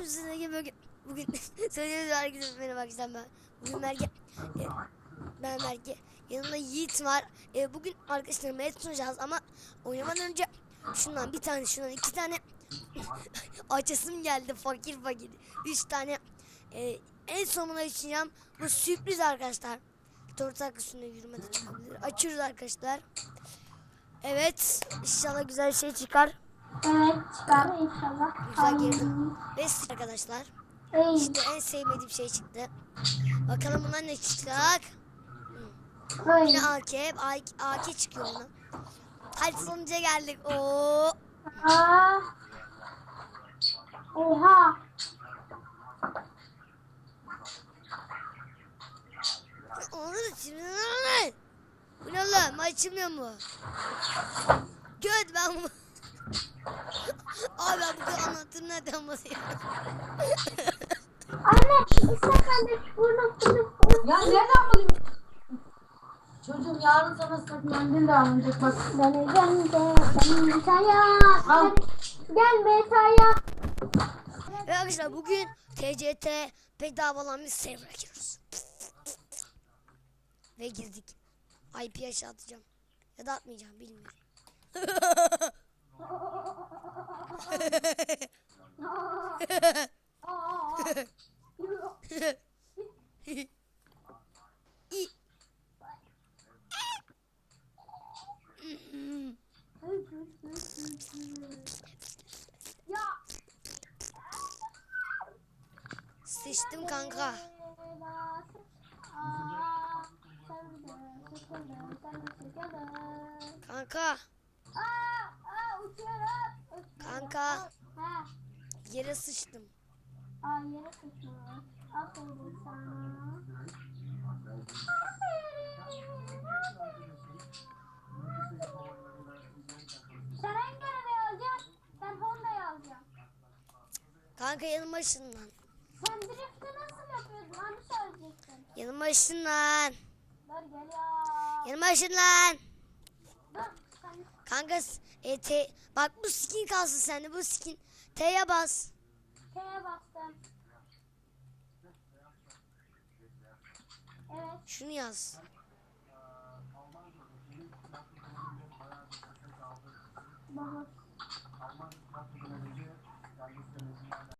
Bugün bugün bugün söylüyoruz herkese merhaba arkadaşlar ben bugün Merge e, ben Merge yanımda Yiğit var. E, bugün arkadaşlarımla et sunacağız ama oynamadan önce şundan bir tane şundan iki tane açasım geldi fakir fakir. Üç tane e, en sonuna açacağım. Bu sürpriz arkadaşlar. Dört arkasında yürümede çıkabilir açıyoruz arkadaşlar. Evet inşallah güzel bir şey çıkar Evet çıkar inşallah. Güzel girdim. Ve arkadaşlar Ey, işte en sevmediğim şey çıktı. Bakalım bundan ne çıkacak? ey. Yine AK, AK, AK çıkıyor buna. Hadi sonuca geldik. Oo. Aa. Oha. Da şimdi ne? Bu ne lan? Açılmıyor mu? Göt ben bu. Ben bu? Anne istersen de bunu bunu. Ya nereden bulayım? Çocuğum yarın sana ıslak mendil de alınacak bak. Döneceğim de ben saya. Al. Gel be saya. Ve arkadaşlar bugün TCT bedavalan bir server açıyoruz. Ve girdik. IP aşağı atacağım. Ya da atmayacağım bilmiyorum. Sıçtım kanka. Kanka. Kanka. Yere sıçtım. Aa yere sıçmış. Aferin sana. Sen hangi arabayı alacaksın? Ben Honda'yı alacağım. Kanka yanıma ışınlan. Sen drift'i nasıl yapıyordun? Hani söyleyecektin? Yanıma ışınlan. Dur geliyor. Yanıma ışınlan. Dur. Sen Kanka e, te, bak bu skin kalsın sende bu skin. T'ye bas. T'ye bastım. Evet. Şunu yaz. Bahar.